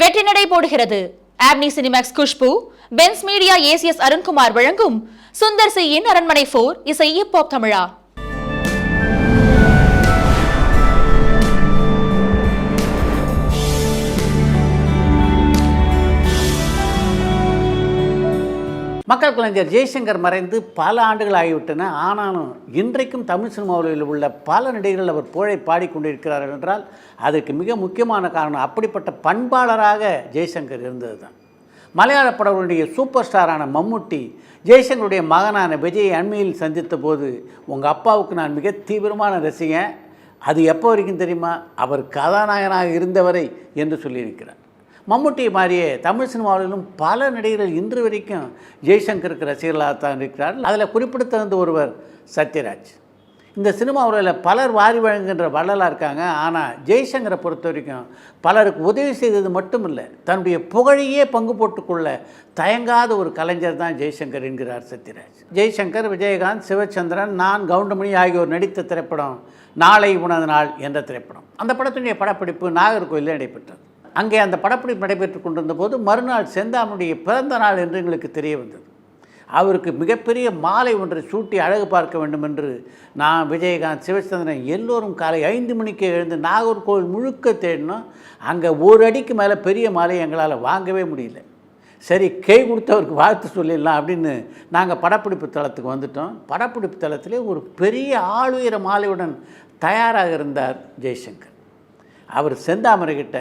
வெற்றி நடை போடுகிறது Avni Cinemax Khushbu Benz media ACS Arunkumar வழங்கும் சுந்தர் சியின் அரண்மனை போர் இசை ஹிப்ஹாப் தமிழா. மக்கள் கலைஞர் ஜெய்சங்கர் மறைந்து பல ஆண்டுகள் ஆகிவிட்டன. ஆனாலும் இன்றைக்கும் தமிழ் சினிமாவில் உள்ள பல நடிகர்கள் அவர் புகழை பாடிக்கொண்டிருக்கிறார்கள் என்றால் அதற்கு மிக முக்கியமான காரணம் அப்படிப்பட்ட பண்பாளராக ஜெய்சங்கர் இருந்தது தான் மலையாள படங்களுடைய சூப்பர் ஸ்டாரான மம்முட்டி ஜெய்சங்கருடைய மகனான விஜயை அண்மையில் சந்தித்த போது உங்கள் அப்பாவுக்கு நான் மிக தீவிரமான ரசிகன். அது எப்போ வரைக்கும் தெரியுமா? அவர் கதாநாயகனாக இருந்தவரை என்று சொல்லியிருக்கிறார். மம்முட்டி மாதிரியே தமிழ் சினிமாவிலும் பல நடிகர்கள் இன்று வரைக்கும் ஜெய்சங்கருக்கு ரசிகர்களாகத்தான் இருக்கிறார்கள். அதில் குறிப்பிடத்தகுந்த ஒருவர் சத்யராஜ். இந்த சினிமாவில் பலர் வாரி வழங்குகின்ற வள்ளலாக இருக்காங்க. ஆனால் ஜெய்சங்கரை பொறுத்த வரைக்கும் பலருக்கு உதவி செய்தது மட்டும் இல்லை தன்னுடைய புகழையே பங்கு போட்டுக்கொள்ள தயங்காத ஒரு கலைஞர் தான் ஜெய்சங்கர் என்கிறார் சத்யராஜ். ஜெய்சங்கர் விஜயகாந்த் சிவச்சந்திரன் நான் கவுண்டமணி ஆகியோர் நடித்த திரைப்படம் நாளை உணவு நாள் என்ற திரைப்படம். அந்த படத்தினுடைய படப்பிடிப்பு நாகர்கோயிலில் நடைபெற்றது. அங்கே அந்த படப்பிடிப்பு நடைபெற்று கொண்டிருந்த போது மறுநாள் செந்தாமனுடைய பிறந்த நாள் என்று எங்களுக்கு தெரிய வந்தது. அவருக்கு மிகப்பெரிய மாலை ஒன்றை சூட்டி அழகு பார்க்க வேண்டும் என்று நான் விஜயகாந்த் சிவச்சந்திரன் எல்லோரும் காலை ஐந்து மணிக்கு எழுந்து நாகர்கோவில் முழுக்க தேடினோம். அங்கே ஒரு அடிக்கு மேலே பெரிய மாலை எங்களால் வாங்கவே முடியல. சரி கை கொடுத்தவருக்கு வாழ்த்து சொல்லிடலாம் அப்படின்னு நாங்கள் படப்பிடிப்பு தளத்துக்கு வந்துட்டோம். படப்பிடிப்பு தளத்திலே ஒரு பெரிய ஆளுயர மாலையுடன் தயாராக இருந்தார் ஜெய்சங்கர். அவர் செந்தாமரைக்கிட்ட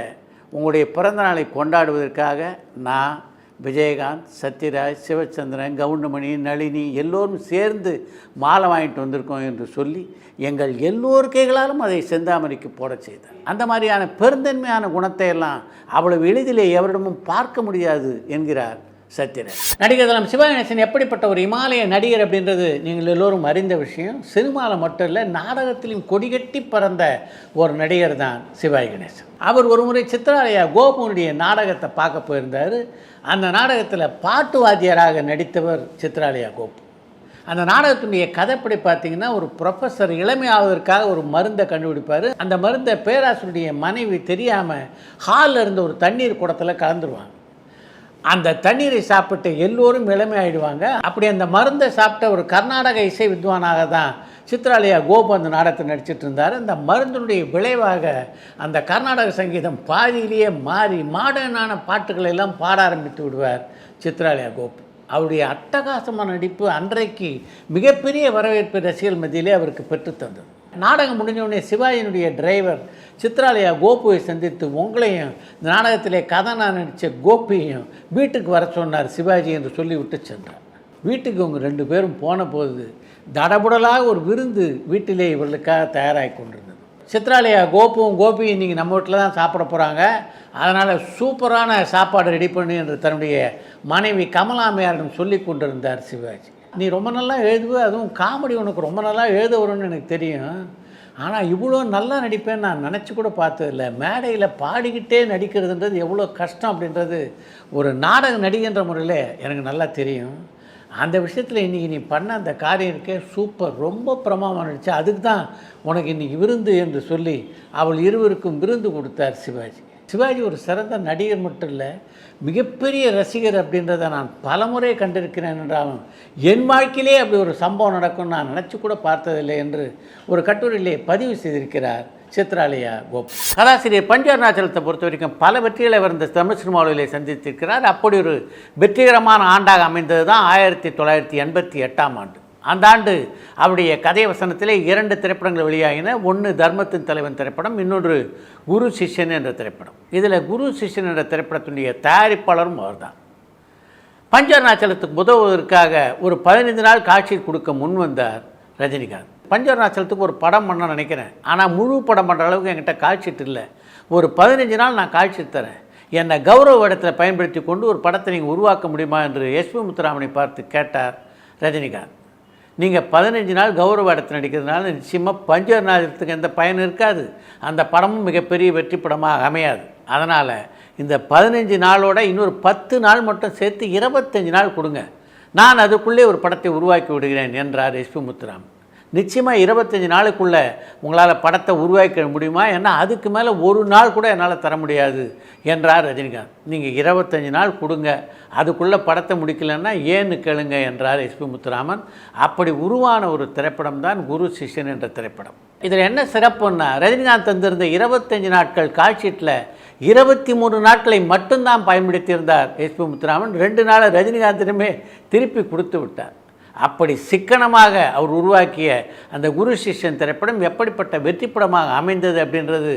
உங்களுடைய பிறந்த நாளை கொண்டாடுவதற்காக நான் விஜயகாந்த் சத்யராஜ் சிவச்சந்திரன் கவுண்டமணி நளினி எல்லோரும் சேர்ந்து மாலை வாங்கிட்டு வந்திருக்கோம் என்று சொல்லி எங்கள் எல்லோர் கைகளாலும் அதை செந்தாமரைக்கு போடச் செய்தார். அந்த மாதிரியான பெருந்தன்மையான குணத்தை எல்லாம் அவ்வளவு எளிதிலே எவரிடமும் பார்க்க முடியாது என்கிறார் சத்யராஜ் நடிகர் தலம் சிவகணேசன் எப்படிப்பட்ட ஒரு இமாலய நடிகர் அப்படின்றது நீங்கள் எல்லோரும் அறிந்த விஷயம். சினிமாவில் மட்டும் இல்லை நாடகத்திலும் கொடிகட்டி பறந்த ஒரு நடிகர் தான் சிவாய் கணேசன் அவர் ஒரு முறை சித்ராலயா கோபுனுடைய நாடகத்தை பார்க்க போயிருந்தார். அந்த நாடகத்தில் பாட்டு வாத்தியராக நடித்தவர் சித்ராலயா கோபு. அந்த நாடகத்தினுடைய கதைப்படி பார்த்தீங்கன்னா ஒரு ப்ரொஃபஸர் இளமையாவதற்காக ஒரு மருந்தை கண்டுபிடிப்பார். அந்த மருந்தை பேராசிரியருடைய மனைவி தெரியாமல் ஹாலில் இருந்த ஒரு தண்ணீர் குடத்தில் கலந்துருவாங்க. அந்த தண்ணீரை சாப்பிட்டு எல்லோரும் இளமை ஆயிடுவாங்க அப்படி அந்த மருந்தை சாப்பிட்ட ஒரு கர்நாடக இசை வித்வானாக தான் சித்ராலயா கோபு அந்த நாடகத்தை நடிச்சிட்டு இருந்தார். அந்த மருந்தினுடைய விளைவாக அந்த கர்நாடக சங்கீதம் பாதியிலேயே மாறி மாடர்னான பாட்டுகளை எல்லாம் பாட ஆரம்பித்து விடுவார் சித்ராலயா கோபு. அவருடைய அட்டகாசமான நடிப்பு அன்றைக்கு மிகப்பெரிய வரவேற்பு ரசிகர்கள் மத்தியிலே அவருக்கு பெற்றுத்தந்தது நாடகம் முடிஞ்ச உடனே சிவாஜியினுடைய டிரைவர் சித்ராலயா கோபுவை சந்தித்து உங்களையும் இந்த நாடகத்திலே நான் நடித்த கோபியையும் வீட்டுக்கு வர சொன்னார் சிவாஜி என்று சொல்லிவிட்டு சென்றார். வீட்டுக்கு உங்கள் ரெண்டு பேரும் போன போது தடபுடலாக ஒரு விருந்து வீட்டிலே இவர்களுக்காக தயாராகி கொண்டிருந்தது. சித்ராலயா கோபுவும் கோபியும் நீங்கள் நம்ம வீட்டில் தான் சாப்பிட போகிறாங்க அதனால் சூப்பரான சாப்பாடு ரெடி பண்ணு என்று தன்னுடைய மனைவி கமலாமையாரிடம் சொல்லி கொண்டிருந்தார் சிவாஜி. நீ ரொம்ப நல்லா எழுதுவ அதுவும் காமெடி உனக்கு ரொம்ப நல்லா எழுத வரும்னு எனக்கு தெரியும். ஆனால் இவ்வளோ நல்லா நடிப்பேன்னு நான் நினச்சி கூட பார்த்ததில்ல. மேடையில் பாடிக்கிட்டே நடிக்கிறதுன்றது எவ்வளோ கஷ்டம் அப்படின்றது ஒரு நாடக நடிகன்ற முறையில் எனக்கு நல்லா தெரியும். அந்த விஷயத்தில் இன்றைக்கி நீ பண்ண அந்த காரியம் இருக்கே சூப்பர். ரொம்ப பிரமாதமாக நடிச்சு அதுக்கு தான் உனக்கு இன்றைக்கி விருந்து என்று சொல்லி அவள் இருவருக்கும் விருந்து கொடுத்தார் சிவாஜி. சிவாஜி ஒரு சிறந்த நடிகர் மட்டும் இல்லை மிகப்பெரிய ரசிகர் அப்படின்றத நான் பலமுறை கண்டிருக்கிறேன் என்றாலும் என் வாழ்க்கையிலே அப்படி ஒரு சம்பவம் நடக்கும் நான் நினச்சி கூட பார்த்ததில்லை என்று ஒரு கட்டுரையிலே பதிவு செய்திருக்கிறார் சித்ராலயா கோப். கதாசிரியர் பஞ்சவர்ணாச்சலத்தை பொறுத்த வரைக்கும் பல வெற்றிகளை அவர் இந்த தமிழ் சினிமாவிலே சந்தித்திருக்கிறார். அப்படி ஒரு வெற்றிகரமான ஆண்டாக அமைந்தது தான் ஆயிரத்தி தொள்ளாயிரத்தி எண்பத்தி எட்டாம் ஆண்டு. அந்த ஆண்டு அவருடைய கதை வசனத்திலே இரண்டு திரைப்படங்கள் வெளியாகின ஒன்று தர்மத்தின் தலைவன் திரைப்படம் இன்னொன்று குரு சிஷ்யன் என்ற திரைப்படம். இதில் குரு சிஷ்யன் என்ற திரைப்படத்தினுடைய தயாரிப்பாளரும் அவர்தான். பஞ்சவர்ணாச்சலத்துக்கு உதவுவதற்காக ஒரு பதினைந்து நாள் காட்சி கொடுக்க முன் வந்தார் ரஜினிகாந்த். பஞ்சவர்ணாச்சலத்துக்கு ஒரு படம் பண்ண நினைக்கிறேன். ஆனால் முழு படம் பண்ணுற அளவுக்கு என்கிட்ட காட்சிட்டு இல்லை ஒரு பதினஞ்சு நாள் நான் காட்சி தரேன் என்னை கௌரவ இடத்துல பயன்படுத்தி கொண்டு ஒரு படத்தை நீங்கள் உருவாக்க முடியுமா என்று எஸ்பி முத்துராமனை பார்த்து கேட்டார் ரஜினிகாந்த். நீங்கள் பதினஞ்சு நாள் கௌரவ இடத்துல நடிக்கிறதுனால நிச்சயமாக பஞ்சநாதத்துக்கு எந்த பயன் இருக்காது. அந்த படமும் மிகப்பெரிய வெற்றி படமாக அமையாது. அதனால் இந்த பதினஞ்சு நாளோட இன்னொரு பத்து நாள் மட்டும் சேர்த்து இருபத்தஞ்சி நாள் கொடுங்க. நான் அதுக்குள்ளே ஒரு படத்தை உருவாக்கி விடுகிறேன் என்றார் எஸ்பி முத்துராமன். நிச்சயமாக இருபத்தஞ்சி நாளுக்குள்ளே உங்களால் படத்தை உருவாக்க முடியுமா? ஏன்னா அதுக்கு மேலே ஒரு நாள் கூட என்னால் தர முடியாது என்றார் ரஜினிகாந்த். நீங்கள் இருபத்தஞ்சி நாள் கொடுங்க அதுக்குள்ளே படத்தை முடிக்கலைன்னா ஏன்னு கேளுங்க என்றார் எஸ்பி முத்துராமன். அப்படி உருவான ஒரு திரைப்படம் தான் குரு சிஷ்யன் என்ற திரைப்படம். இதில் என்ன சிறப்புன்னா ரஜினிகாந்த் தந்திருந்த இருபத்தஞ்சி நாட்கள் கால்ஷீட்டில் இருபத்தி மூணு நாட்களை மட்டும்தான் பயன்படுத்தியிருந்தார் எஸ்பி முத்துராமன். ரெண்டு நாளை ரஜினிகாந்திடமே திருப்பி கொடுத்து விட்டார். அப்படி சிக்கனமாக அவர் உருவாக்கிய அந்த குரு சிஷ்யன் திரைப்படம் எப்படிப்பட்ட வெற்றி படமாக அமைந்தது அப்படின்றது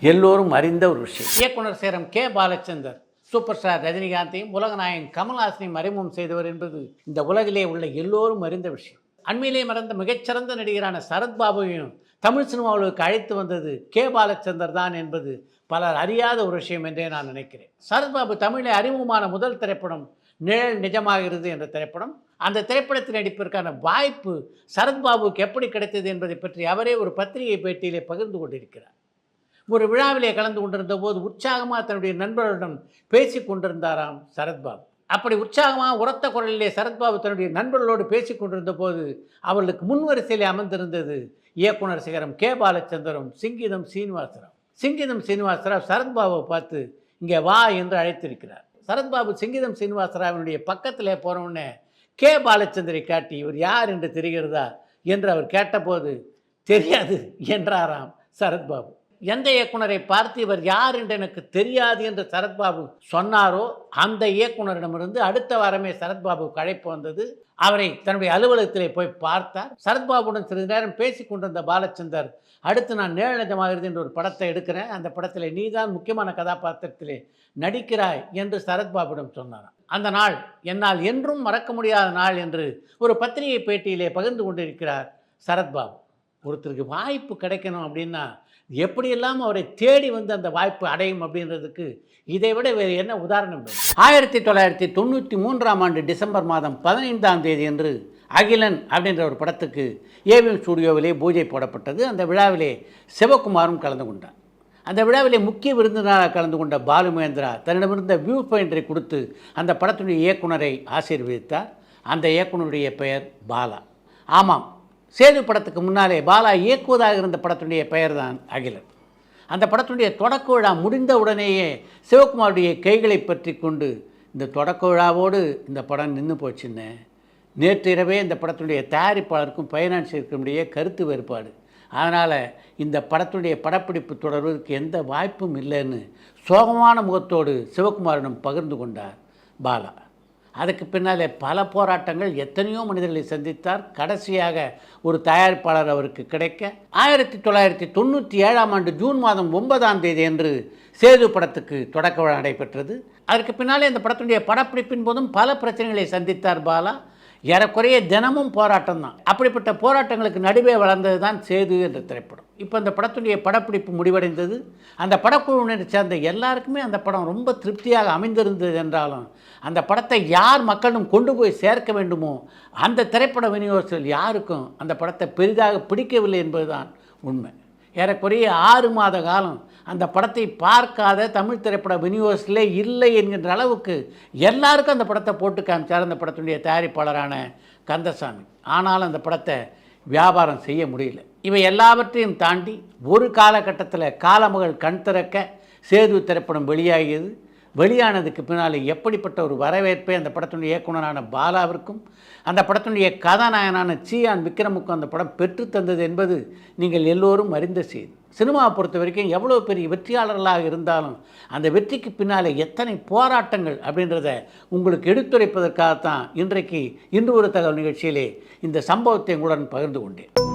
எல்லோரும் அறிந்த ஒரு விஷயம். இயக்குனர் சேரம் கே. பாலச்சந்தர் சூப்பர் ஸ்டார் ரஜினிகாந்தையும் உலகநாயகன் கமல்ஹாசனையும் அறிமுகம் செய்தவர் என்பது இந்த உலகிலே உள்ள எல்லோரும் அறிந்த விஷயம். அண்மையிலே மறந்த மிகச்சிறந்த நடிகரான சரத்பாபுவையும் தமிழ் சினிமாவுக்கு அழைத்து வந்தது கே. பாலச்சந்தர் தான் என்பது பலர் அறியாத ஒரு விஷயம் என்றே நான் நினைக்கிறேன். சரத்பாபு தமிழில் அறிமுகமான முதல் திரைப்படம் நிழல் நிஜமாகிறது என்ற திரைப்படம் அந்த திரைப்படத்தில் நடிப்பதற்கான வாய்ப்பு சரத்பாபுவுக்கு எப்படி கிடைத்தது என்பதை பற்றி அவரே ஒரு பத்திரிகை பேட்டியிலே பகிர்ந்து கொண்டிருக்கிறார். ஒரு விழாவிலே கலந்து கொண்டிருந்த போது உற்சாகமாக தன்னுடைய நண்பர்களுடன் பேசி கொண்டிருந்தாராம் சரத்பாபு அப்படி உற்சாகமாக உரத்த குரலிலே சரத்பாபு தன்னுடைய நண்பர்களோடு பேசி கொண்டிருந்த போது அவர்களுக்கு முன்வரிசையிலே அமர்ந்திருந்தது இயக்குனர் சிகரம் கே பாலச்சந்திரம் சிங்கீதம் சீனிவாசராவ். சிங்கீதம் சீனிவாசராவ் சரத்பாபுவை பார்த்து இங்கே வா என்று அழைத்திருக்கிறார். சரத்பாபு சிங்கீதம் சீனிவாசராவினுடைய பக்கத்திலே போனவுடனே கே பாலச்சந்திரை காட்டி இவர் யார் என்று தெரிகிறதா என்று அவர் கேட்டபோது தெரியாது என்றாராம் சரத்பாபு. எந்த இயக்குனரை பார்த்து இவர் யார் என்று எனக்கு தெரியாது என்று சரத்பாபு சொன்னாரோ அந்த இயக்குனரிடமிருந்து அடுத்த வாரமே சரத்பாபு கழைப்பு வந்தது. அவரை தன்னுடைய அலுவலகத்திலே போய் பார்த்தார். சரத்பாபுடன் சிறிது நேரம் பேசி கொண்டிருந்த பாலச்சந்தர் அடுத்து நான் நேழஜமாகிறது என்ற ஒரு படத்தை எடுக்கிறேன். அந்த படத்தில் நீதான் முக்கியமான கதாபாத்திரத்திலே நடிக்கிறாய் என்று சரத்பாபுடன் சொன்னார் அந்த நாள் என்னால் என்றும் மறக்க முடியாத நாள் என்று ஒரு பத்திரிகை பேட்டியிலே பகிர்ந்து கொண்டிருக்கிறார் சரத்பாபு ஒருத்தருக்கு வாய்ப்பு கிடைக்கணும் அப்படின்னா எப்படியெல்லாம் அவரை தேடி வந்து அந்த வாய்ப்பு அடையும் அப்படின்றதுக்கு இதை விட வேறு என்ன உதாரணம் ஆயிரத்தி தொள்ளாயிரத்தி தொண்ணூற்றி மூன்றாம் ஆண்டு டிசம்பர் மாதம் பதினைந்தாம் தேதி என்று அகிலன் அப்படின்ற ஒரு படத்துக்கு ஏவிஎம் ஸ்டுடியோவிலே பூஜை போடப்பட்டது. அந்த விழாவிலே சிவகுமாரும் கலந்து கொண்டார். அந்த விழாவிலே முக்கிய விருந்தினராக கலந்து கொண்ட பாலு மகேந்திரா தன்னிடமிருந்த வியூ பாயிண்டரை கொடுத்து அந்த படத்தினுடைய இயக்குனரை ஆசீர்வதித்தார். அந்த இயக்குனருடைய பெயர் பாலா. ஆமாம் சேது படத்துக்கு முன்னாலே பாலா இயக்குவதாக இருந்த படத்தினுடைய பெயர் தான் அகிலன். அந்த படத்தினுடைய தொடக்க விழா முடிந்த உடனேயே சிவகுமாருடைய கைகளை பற்றி கொண்டு இந்த தொடக்க விழாவோடு இந்த படம் நின்று போச்சுன்னு. நேற்று இரவே இந்த படத்துடைய தயாரிப்பாளருக்கும் ஃபைனான்சியருக்கும் கருத்து வேறுபாடு. அதனால் இந்த படத்துடைய படப்பிடிப்பு தொடர்வதற்கு எந்த வாய்ப்பும் இல்லைன்னு சோகமான முகத்தோடு சிவகுமாரிடம் பகிர்ந்து கொண்டார் பாலா. அதுக்கு பின்னாலே பல போராட்டங்கள் எத்தனையோ மனிதர்களை சந்தித்தார். கடைசியாக ஒரு தயாரிப்பாளர் அவருக்கு கிடைக்க. ஆயிரத்தி தொள்ளாயிரத்தி தொண்ணூற்றி ஏழாம் ஆண்டு ஜூன் மாதம் ஒன்பதாம் தேதி என்று சேது படத்துக்கு தொடக்க விழா நடைபெற்றது. அதற்கு பின்னாலே இந்த படத்தினுடைய படப்பிடிப்பின் போதும் பல பிரச்சனைகளை சந்தித்தார் பாலா. ஏறக்குறைய தினமும் போராட்டம் தான் அப்படிப்பட்ட போராட்டங்களுக்கு நடுவே வளர்ந்தது தான் சேது என்ற திரைப்படம். இப்போ அந்த படத்துடைய படப்பிடிப்பு முடிவடைந்தது. அந்த படக்குழுவினரை சேர்ந்த எல்லாருக்குமே அந்த படம் ரொம்ப திருப்தியாக அமைந்திருந்தது என்றாலும் அந்த படத்தை யார் மக்களும் கொண்டு போய் சேர்க்க வேண்டுமோ அந்த திரைப்பட விநியோகத்தில் யாருக்கும் அந்த படத்தை பெரிதாக பிடிக்கவில்லை என்பதுதான் உண்மை. ஏறக்குறைய ஆறு மாத காலம் அந்த படத்தை பார்க்காத தமிழ் திரைப்பட விநியோகத்திலே இல்லை என்கின்ற அளவுக்கு எல்லாருக்கும் அந்த படத்தை போட்டு காமிச்சார் அந்த படத்துடைய தயாரிப்பாளரான கந்தசாமி. ஆனாலும் அந்த படத்தை வியாபாரம் செய்ய முடியல. இவை எல்லாவற்றையும் தாண்டி ஒரு காலகட்டத்தில் காலமகள் கண் திறக்க சேது திரைப்படம் வெளியாகியது. வெளியானதுக்கு பின்னால் எப்படிப்பட்ட ஒரு வரவேற்பை அந்த படத்தினுடைய இயக்குனரான பாலாவிற்கும் அந்த படத்தினுடைய கதாநாயகனான சியான் விக்ரமுக்கும் அந்த படம் பெற்று தந்தது என்பது நீங்கள் எல்லோரும் அறிந்த செய்தி. சினிமாவை பொறுத்த வரைக்கும் எவ்வளோ பெரிய வெற்றியாளர்களாக இருந்தாலும் அந்த வெற்றிக்கு பின்னால் எத்தனை போராட்டங்கள் அப்படின்றத உங்களுக்கு எடுத்துரைப்பதற்காகத்தான் இன்றைக்கு இன்று ஒரு தகவல் நிகழ்ச்சியிலே இந்த சம்பவத்தை உங்களுடன் பகிர்ந்து கொண்டேன்.